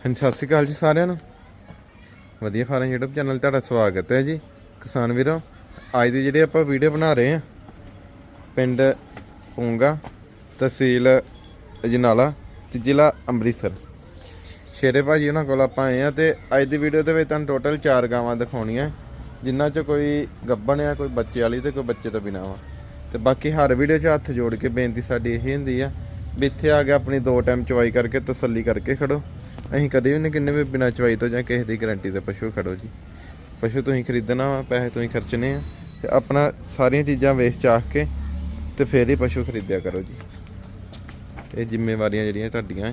ਹਾਂਜੀ, ਸਤਿ ਸ਼੍ਰੀ ਅਕਾਲ ਜੀ ਸਾਰਿਆਂ ਨੂੰ। ਵਧੀਆ ਫਾਰਮ YouTube ਚੈਨਲ ਤੁਹਾਡਾ ਸਵਾਗਤ ਹੈ ਜੀ। ਕਿਸਾਨ ਵੀਰੋ, ਅੱਜ ਦੀ ਜਿਹੜੀ ਆਪਾਂ ਵੀਡੀਓ ਬਣਾ ਰਹੇ ਹਾਂ, ਪਿੰਡ ਪੂੰਗਾ, ਤਹਿਸੀਲ ਅਜਨਾਲਾ ਤੇ ਜ਼ਿਲ੍ਹਾ ਅੰਮ੍ਰਿਤਸਰ। ਸ਼ੇਰੇ ਭਾਜੀ ਉਹਨਾਂ ਕੋਲ ਆਪਾਂ ਆਏ ਆ ਤੇ ਅੱਜ ਦੀ ਵੀਡੀਓ ਦੇ ਵਿੱਚ ਤੁਹਾਨੂੰ ਟੋਟਲ 4 ਗਾਵਾਂ ਦਿਖਾਉਣੀਆਂ। ਜਿਨ੍ਹਾਂ 'ਚ ਕੋਈ ਗੱਬਣ ਆ, ਕੋਈ ਬੱਚੇ ਵਾਲੀ ਤੇ ਕੋਈ ਬੱਚੇ ਤੋਂ ਬਿਨਾਂ ਵਾ। ਤੇ ਬਾਕੀ ਹਰ ਵੀਡੀਓ 'ਚ ਹੱਥ ਜੋੜ ਕੇ ਬੇਨਤੀ ਸਾਡੀ ਇਹ ਹੁੰਦੀ ਆ ਵੀ ਇੱਥੇ ਆ ਕੇ ਆਪਣੀ ਦੋ ਟਾਈਮ ਚਵਾਈ ਕਰਕੇ ਤਸੱਲੀ ਕਰਕੇ ਖੜੋ। ਅਸੀਂ ਕਦੇ ਵੀ ਨਹੀਂ ਕਿੰਨੇ ਵੀ ਬਿਨਾਂ ਚਵਾਈ ਤੋਂ ਜਾਂ ਕਿਸੇ ਦੀ ਗਾਰੰਟੀ ਤੇ ਪਸ਼ੂ ਖੜੋ ਜੀ। ਪਸ਼ੂ ਤੁਸੀਂ ਖਰੀਦਣਾ ਵਾ ਪੈਸੇ ਤੁਸੀਂ ਖਰਚਣੇ ਆ ਤੇ ਆਪਣਾ ਸਾਰੀਆਂ ਚੀਜ਼ਾਂ ਵੇਚ ਚਾਖ ਕੇ ਤੇ ਫੇਰ ਹੀ ਪਸ਼ੂ ਖਰੀਦਿਆ ਕਰੋ ਜੀ। ਇਹ ਜ਼ਿੰਮੇਵਾਰੀਆਂ ਜਿਹੜੀਆਂ ਤੁਹਾਡੀਆਂ।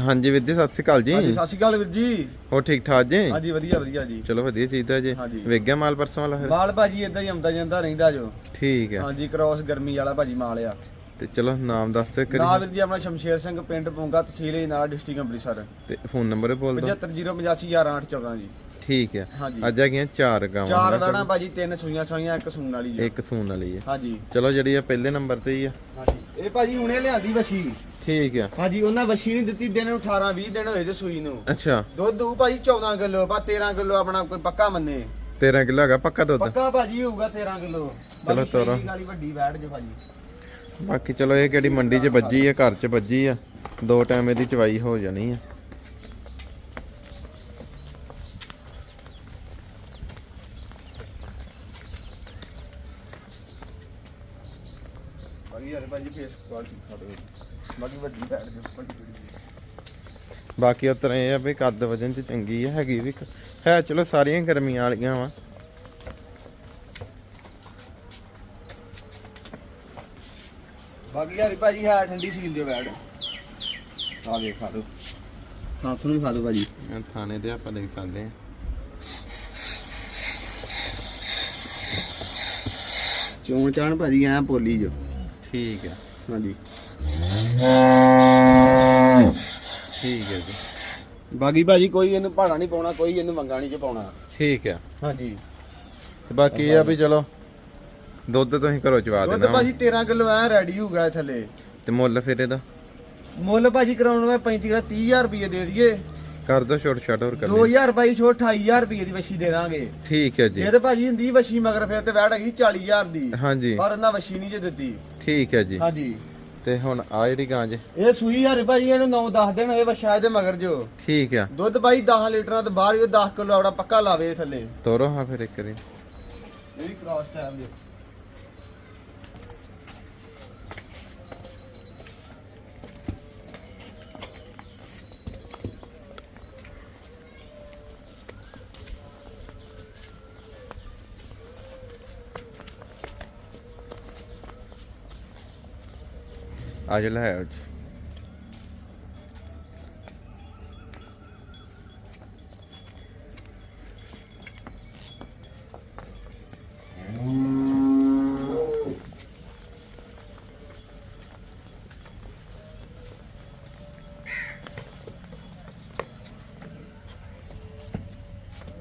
ਹਾਂਜੀ ਵੀਰ ਜੀ ਸਤਿ ਸ਼੍ਰੀ ਅਕਾਲ ਜੀ। ਹਾਂਜੀ ਸਤਿ ਸ਼੍ਰੀ ਅਕਾਲ ਵੀਰ ਜੀ। ਹੋ ਠੀਕ ਠਾਕ ਜੀ? ਹਾਂਜੀ ਵਧੀਆ ਵਧੀਆ ਜੀ। ਚਲੋ ਵਧੀਆ ਚੀਜ਼ ਹੈ ਜੀ। ਹਾਂਜੀ। ਵੇਖ ਗਿਆ ਮਾਲ ਪਰਸੋਂ ਵਾਲਾ ਫਿਰ? ਮਾਲ ਭਾਜੀ ਇਦਾਂ ਹੀ ਆਉਂਦਾ ਜਾਂਦਾ ਰਹਿੰਦਾ ਜੋ। ਠੀਕ ਹੈ ਹਾਂਜੀ ਕ੍ਰਾਸ ਗਰਮੀ ਵਾਲਾ ਭਾਜੀ ਮਾਲ ਆ। ਤੇ ਚਲੋ ਨਾਮ ਦੱਸ ਤੇ ਕਰੀ ਵੀਰ ਜੀ ਆਪਣਾ ਸ਼ਮਸ਼ੇਰ ਸਿੰਘ ਪਿੰਡ ਪੂੰਗਾ ਤਹਿਸੀਲ ਨਾਲ ਡਿਸਟ੍ਰਿਕਟ ਅੰਮ੍ਰਿਤਸਰ। ਤੇ ਫੋਨ ਨੰਬਰ ਬੋਲ ਦਿਓ। 7508511814 ਜੀ। ਠੀਕ ਹੈ। ਅੱਜ ਆ ਗਈਆਂ ਚਾਰ ਗਾਵਾਂ ਚਾਰ? ਵੈਣਾ ਭਾਜੀ ਤਿੰਨ ਸੂਈਆਂ ਸੂਈਆਂ ਇੱਕ ਸੂਣ ਵਾਲੀ ਜੀ ਇੱਕ ਸੂਨ ਵਾਲੀ ਹੈ ਹਾਂਜੀ। ਚਲੋ ਜਿਹੜੀ ਆ ਪਹਿਲੇ ਨੰਬਰ ਤੇ ਹੀ ਆ। ਹਾਂਜੀ। ਇਹ ਭਾਜੀ ਹੁਣੇ ਲਿਆਂਦੀ ਵਸ਼ੀ ਠੀਕ ਆ। ਹਾਂਜੀ ਉਹਨਾਂ ਵਸ਼ੀ ਨਹੀਂ ਦਿੱਤੀ ਦਿਨ ਨੂੰ 18 20 ਦਿਨ ਹੋਏ ਜੇ ਸੂਈ ਨੂੰ। ਅੱਛਾ। ਦੁੱਧ ਦੂ ਭਾਜੀ 14 ਕਿਲੋ ਬਾ 13 ਕਿਲੋ ਆਪਣਾ ਕੋਈ ਪੱਕਾ ਮੰਨੇ। 13 ਕਿਲੋ ਹੈਗਾ ਪੱਕਾ ਦੁੱਧ? ਪੱਕਾ ਭਾਜੀ ਹੋਊਗਾ 13 ਕਿਲੋ। ਚਲੋ ਤੋਰੋ। ਗਾਲੀ ਵੱਡੀ ਵੈੜ ਜੋ ਭਾਜੀ। ਬਾਕੀ ਚਲੋ ਇਹ ਕਿਹੜੀ ਮੰਡੀ 'ਚ ਵੱਜੀ ਆ ਘਰ 'ਚ ਵੱਜੀ ਆ ਦੋ ਟਾਈਮ ਇਹਦੀ ਚਵਾਈ ਹੋ ਜਾਣੀ ਆ। ਬਾਕੀ ਉਤਰ ਆ ਵੀ ਕੱਦ ਵਜਨ 'ਚ ਚੰਗੀ ਆ ਹੈਗੀ ਵੀ ਹੈ ਚਲੋ ਸਾਰੀਆਂ ਗਰਮੀਆਂ ਵਾਲੀਆਂ ਵਾ। ਬਾਕੀ ਯਾਰ ਭਾਜੀ ਹੈ ਠੰਡੀ ਸੀਲ ਜੋ ਬੈਠ ਆ ਵੇ ਖਾ ਲਓ। ਹਾਂ ਤੁਹਾਨੂੰ ਖਾ ਦੋ ਭਾਜੀ। ਥਾਣੇ ਦੇ ਆਪਾਂ ਦੇਖ ਸਕਦੇ ਆ ਚੋਣ ਚਾਣ ਭਾਜੀ ਐ ਪੋਲੀ ਜੋ। ਠੀਕ ਹੈ। ਹਾਂਜੀ। ਠੀਕ ਹੈ ਜੀ। ਬਾਕੀ ਭਾਜੀ ਕੋਈ ਇਹਨੂੰ ਭਾੜਾ ਨਹੀਂ ਪਾਉਣਾ ਕੋਈ ਇਹਨੂੰ ਮੰਗਾ ਨਹੀਂ ਚ ਪਾਉਣਾ। ਠੀਕ ਹੈ। ਹਾਂਜੀ। ਤੇ ਬਾਕੀ ਇਹ ਆ ਵੀ ਚਲੋ ਦੁੱਧ ਤੁਸੀਂ ਘਰੋਂ ਚਵਾ ਦੁੱਧ ਦੇਣਾ। ਭਾਜੀ 13 ਕਿਲੋ ਐ ਰੈਡੀ ਹੋਊਗਾ ਇਹ ਥੱਲੇ। ਤੇ ਮੁੱਲ ਫਿਰ ਇਹਦਾ? ਮੁੱਲ ਭਾਜੀ ਕਰਾਉਣ ਨੂੰ 35 ਕਿਲੋ 30000 ਰੁਪਏ ਦੇ ਦਈਏ। ਕਰ ਦੋ ਛੋਟ ਛਾਟ ਹੋਰ ਕਰ ਲਈ 2000 ਭਾਈ ਛੋਟ 28000 ਰੁਪਏ ਦੀ ਵਸ਼ੀ ਦੇ ਦਾਂਗੇ। ਠੀਕ ਹੈ ਜੀ। ਜੇ ਤੇ ਭਾਜੀ ਹੁੰਦੀ ਵਸ਼ੀ ਮਗਰ ਫਿਰ ਤੇ ਵੈੜ ਹੈਗੀ 40000 ਦੀ। ਹਾਂਜੀ। ਪਰ ਉਹਨਾਂ ਵਸ਼ੀ ਨਹੀਂ ਜੇ ਦਿੱਤੀ। ਠੀਕ ਹੈ ਜੀ। ਹਾਂਜੀ। ਤੇ ਹੁਣ ਆ ਜਿਹੜੀ ਗਾਂ ਜੇ। ਇਹ ਸੂਈ ਹਰੇ ਭਾਜੀ ਇਹਨੂੰ 9-10 ਦਿਨ ਹੋਏ ਵਛਾ ਇਹਦੇ ਮਗਰ ਜੋ। ਠੀਕ ਆ। ਦੁੱਧ ਭਾਈ 10 ਲੀਟਰਾਂ ਤੋਂ ਬਾਹਰ ਹੀ ਉਹ 10 ਕਿਲੋ ਆਪਣਾ ਪੱਕਾ ਲਾਵੇ ਥੱਲੇ। ਤੋਰੋ ਹਾਂ ਫਿਰ ਇੱਕ ਵਾਰੀ ਇਹ ਕ੍ਰਾਸ ਟਾਈਮ ਦੇ ਆ ਜਾ ਲੈ ਆਓ ਜੀ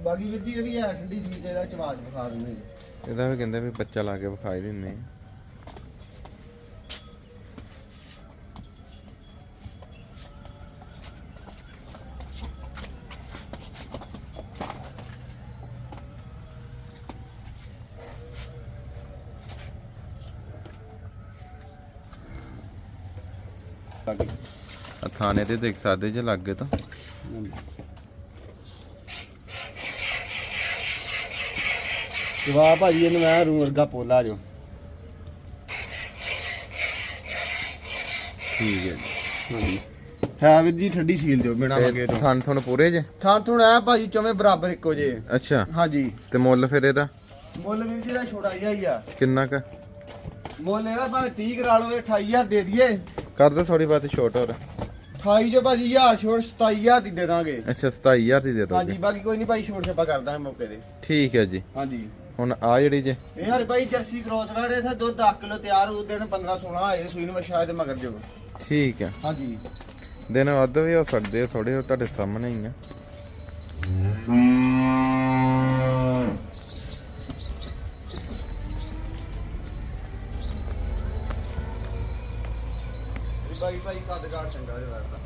ਬਾਕੀ ਵਿੱਦੀ ਇਹ ਵੀ ਹੈ ਠੰਡੀ ਸੀ ਤੇ ਇਹਦਾ ਚਵਾਜ ਵਿਖਾ ਦਿੰਦੇ। ਇਹਦਾ ਵੀ ਕਹਿੰਦੇ ਵੀ ਬੱਚਾ ਲਾ ਕੇ ਵਿਖਾਈ ਆ। ਆ ਥਾਣੇ ਤੇ ਦੇਖ ਸਕਦੇ ਜੇ ਲੱਗੇ ਤਾਂ। ਜਵਾ ਭਾਜੀ ਇਹਨੂੰ ਮੈਂ ਰੂ ਵਰਗਾ ਪੋਲਾ ਜੋ ਠੀਕ ਹੈ ਜੀ। ਹਾਂਜੀ। ਹੈ ਵੀਰ ਜੀ ਠੰਡੀ ਸੀਲ ਜੋ ਬਿਨਾ ਮੰਗੇ ਤੇ ਤੋਂ। ਥਣ ਥਣ ਪੂਰੇ ਜੇ? ਥਾਂ ਥੁਣ ਐ ਭਾਜੀ ਚੋਵੇਂ ਬਰਾਬਰ ਇੱਕੋ ਜੇ। ਅੱਛਾ। ਹਾਂਜੀ। ਤੇ ਮੁੱਲ ਫਿਰ ਇਹਦਾ? ਮੁੱਲ ਵੀਰ ਜੀ ਦਾ ਛੋਟਾ ਜਿਹਾ ਹੀ ਆ। ਕਿੰਨਾ ਕ? ਮੁੱਲ ਇਹਦਾ ਭਾਵੇਂ 30 ਕਰਾ ਲਓ 28000 ਦੇ ਦਈਏ। ਕਰ ਦੋ ਥੋੜੀ ਬਾਤ ਛੋਟ ਹੋਰ। 28 ਜੋ ਭਾਜੀ ਹਜ਼ਾਰ ਛੋੜ 27000 ਦੀ ਦੇ ਦਾਂਗੇ। ਅੱਛਾ 27000 ਦੀ ਦੇ ਹਾਂਜੀ ਦੋਗੇ ਬਾਕੀ ਕੋਈ ਨਹੀਂ ਭਾਈ ਛੋੜ ਛਪਾ ਕਰ ਦਾਂਗੇ ਮੌਕੇ ਤੇ। ਠੀਕ ਹੈ ਜੀ। ਹਾਂਜੀ। ਹੁਣ ਆ ਜਿਹੜੀ ਜੇ। ਇਹ ਹਰ ਭਾਈ ਜਰਸੀ ਕ੍ਰੋਸ ਵੈੜ ਇਥੇ ਦੁੱਧ 10 ਕਿਲੋ ਤਿਆਰ ਹੋ ਦਿਨ 15 16 ਆਏ ਸੂਈ ਨੂੰ ਮੈਂ ਸ਼ਾਇਦ ਮਗਰ ਜੋ ਠੀਕ ਹੈ। ਹਾਂਜੀ। ਦਿਨ ਵੱਧ ਵੀ ਹੋ ਸਕਦੇ ਥੋੜੇ ਉਹ ਤੁਹਾਡੇ ਸਾਹਮਣੇ ਹੀ ਆ। ਨਹੀਂ ਭਾਈ ਕੱਦ ਕਾਠ ਚੰਗਾ ਹੋਇਆ ਵੈਰ ਦਾ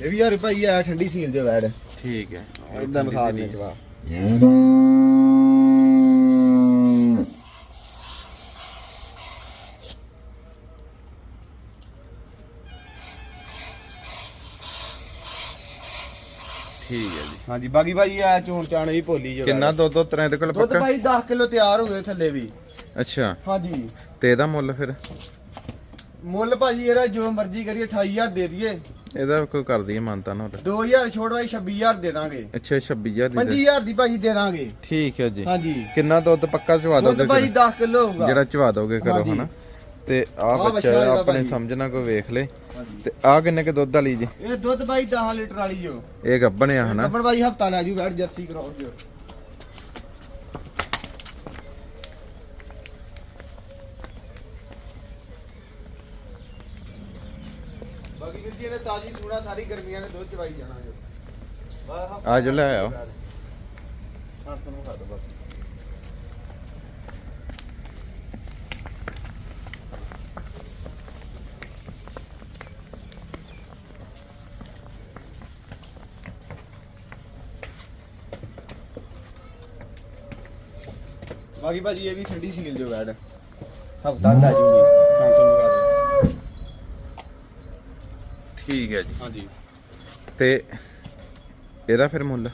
ਇਹ ਵੀ ਯਾਰ ਭਾਈ ਆ ਠੰਡੀ ਸੀਨ ਦੇ ਬੈਠ ਠੀਕ ਹੈ। ਇਦਾਂ ਵਿਖਾ ਦੇ ਜਵਾਬ। ਹਾਂਜੀ ਬਾਕੀ ਭਾਈ ਆ ਚੋਣ ਚਾਣ ਵੀ ਭੋਲੀ ਜੋ ਕਿੰਨਾ ਦੁੱਧ ਦੁੱਧ ਤਰਾਂ ਕੋਲ ਦੁੱਧ ਪੱਕਾ? ਭਾਈ 10 ਕਿਲੋ ਤਿਆਰ ਹੋ ਗਏ ਥੱਲੇ ਵੀ। ਅੱਛਾ। ਹਾਂਜੀ। ਤੇ ਇਹਦਾ ਮੁੱਲ ਫਿਰ? ਮੁੱਲ ਭਾਜੀ ਇਹਦਾ ਜੋ ਮਰਜ਼ੀ ਕਰੀਏ 28000 ਦੇ ਦਈਏ। ਇਹਦਾ ਕੋਈ ਕਰ ਦਈਏ ਮਾਨਤਾ ਨਾ ਹੋਰ 2000 ਛੋੜ ਭਾਈ 26000 ਦੇ ਦਾਂਗੇ। ਅੱਛਾ 26000 ਦੀ ਦੇ- 25000 ਦੀ ਭਾਜੀ ਦੇ ਦਾਂਗੇ। ਠੀਕ ਹੈ ਜੀ। ਹਾਂਜੀ। ਕਿੰਨਾ ਦੁੱਧ ਪੱਕਾ ਚਵਾ ਦੁੱਧ ਦੋਗੇ ਭਾਈ ਫਿਰ? 10 ਕਿਲੋ ਹੋਊਗਾ। ਜਿਹੜਾ ਚਵਾ ਦੋਗੇ ਕਰੋ। ਹਨਾ? ਤੇ ਆ ਆਹ ਬੱਚਾ ਬੱਚਾ ਇਹਦਾ ਆਪਣੇ ਭਾਜੀ। ਸਮਝਣਾ ਕੋਈ ਵੇਖ ਲੇ। ਹਾਂਜੀ। ਤੇ ਆ ਕਿੰਨੇ ਕੇ ਦੁੱਧ ਵਾਲੀ ਜੀ? ਇਹ ਦੁੱਧ ਭਾਈ 10 ਲੀਟਰ ਵਾਲੀ ਜੋ ਇਹ ਗੱਬਣ ਆ ਹਨਾ? ਕੱਪੜ ਭਾਈ ਹਫਤਾ ਲੈ ਜੂ ਬੈਠ ਜਰਸੀ ਕਰਾਓ ਜੋ ਬਾਕੀ ਵੀਰ ਜੀ ਇਹਨੇ ਤਾਜੀ ਸੂਣਾ ਸਾਰੀ ਗਰਮੀਆਂ ਨੇ ਦੁੱਧ ਚਵਾਈ ਜਾਣਾ ਜੋ ਬਸ ਹਫ਼ਤਾ ਆ ਜੋ ਲੈ ਆਓ। ਹਾਂ ਤੁਹਾਨੂੰ ਖਾ ਦੋ ਬਸ। ਬਾਕੀ ਭਾਜੀ ਇਹ ਵੀ ਠੰਡੀ ਸੀਲ ਜੋ ਬੈਡ ਹਫਤਾ ਲੈ ਜੂਗੀ। ਦੋ ਠੀਕ ਹੈ ਜੀ। ਹਾਂਜੀ। ਤੇ ਇਹਦਾ ਫਿਰ ਮੁੱਲ?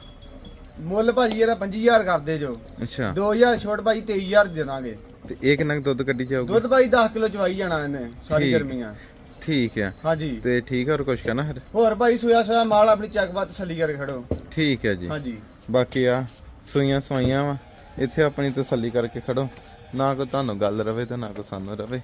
ਮੁੱਲ ਭਾਜੀ ਇਹਦਾ 25000 ਕਰਦੇ ਜੋ। ਅੱਛਾ। 2000 ਛੋਟ ਭਾਜੀ 23000 ਦੇ ਦਾਂਗੇ। ਤੇ ਇਹ ਕਿੰਨਾ ਕੁ ਦੁੱਧ ਕੱਢੀ ਜਾਊਗੀ? ਦੁੱਧ ਭਾਈ 10 ਕਿਲੋ ਚਵਾਈ ਜਾਣਾ ਇਹਨੇ ਸਾਰੀ ਠੀਕ। ਗਰਮੀਆਂ। ਠੀਕ ਹੈ। ਹਾਂਜੀ। ਤੇ ਠੀਕ ਹੈ ਹੋਰ ਕੁਝ ਕਹਿਣਾ ਫਿਰ? ਹੋਰ ਭਾਈ ਸੋਇਆ ਸੋਇਆ ਮਾਲ ਆਪਣੀ ਚੱਕ ਬਾਤ ਤਸੱਲੀ ਕਰਕੇ ਖੜੋ। ਠੀਕ ਹੈ ਜੀ। ਹਾਂਜੀ। ਬਾਕੀ ਆ ਸੂਈਆਂ ਸਵਾਈਆਂ ਵਾ। ਇੱਥੇ ਆਪਣੀ ਤਸੱਲੀ ਕਰਕੇ ਖੜੋ। ਨਾ ਕੋਈ ਤੁਹਾਨੂੰ ਗੱਲ ਰਵੇ ਤੇ ਨਾ ਕੋਈ ਸਾਨੂੰ ਰਵੇ।